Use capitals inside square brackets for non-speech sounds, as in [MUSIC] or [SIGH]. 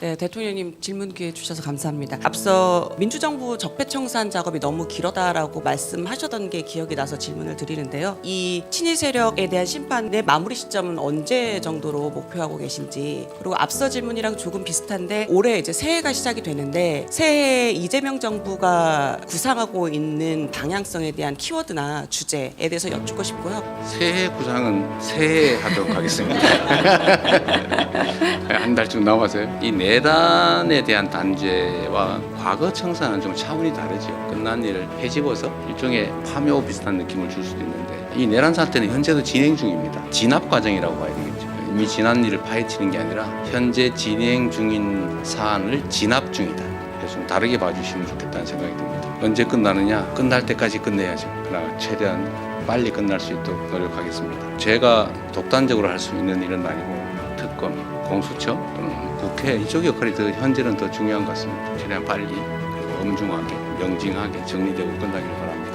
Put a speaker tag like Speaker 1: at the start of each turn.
Speaker 1: 네, 대통령님 질문 기회 주셔서 감사합니다. 앞서 민주정부 적폐청산 작업이 너무 길어다라고 말씀하셨던 게 기억이 나서 질문을 드리는데요. 이 친일 세력에 대한 심판의 마무리 시점은 언제 정도로 목표하고 계신지 그리고 앞서 질문이랑 조금 비슷한데 올해 이제 새해가 시작이 되는데 새해 이재명 정부가 구상하고 있는 방향성에 대한 키워드나 주제에 대해서 여쭙고 싶고요.
Speaker 2: 새해 구상은 새해 하도록 하겠습니다. [LAUGHS] 한 달쯤 남았어요. 이 내단에 대한 단죄와 과거 청산은 좀 차원이 다르죠. 끝난 일을 헤집어서 일종의 파묘 비슷한 느낌을 줄 수도 있는데 이 내란 사태는 현재도 진행 중입니다. 진압 과정이라고 봐야 되겠죠. 이미 지난 일을 파헤치는 게 아니라 현재 진행 중인 사안을 진압 중이다. 그래서 좀 다르게 봐주시면 좋겠다는 생각이 듭니다. 언제 끝나느냐? 끝날 때까지 끝내야죠. 그러나 최대한 빨리 끝날 수 있도록 노력하겠습니다. 제가 독단적으로 할 수 있는 일은 아니고 특검, 공수처 또는 국회 이쪽 역할이 더 현재는 더 중요한 것 같습니다. 최대한 빨리 그리고 엄중하게 명징하게 정리되고 끝나길 바랍니다.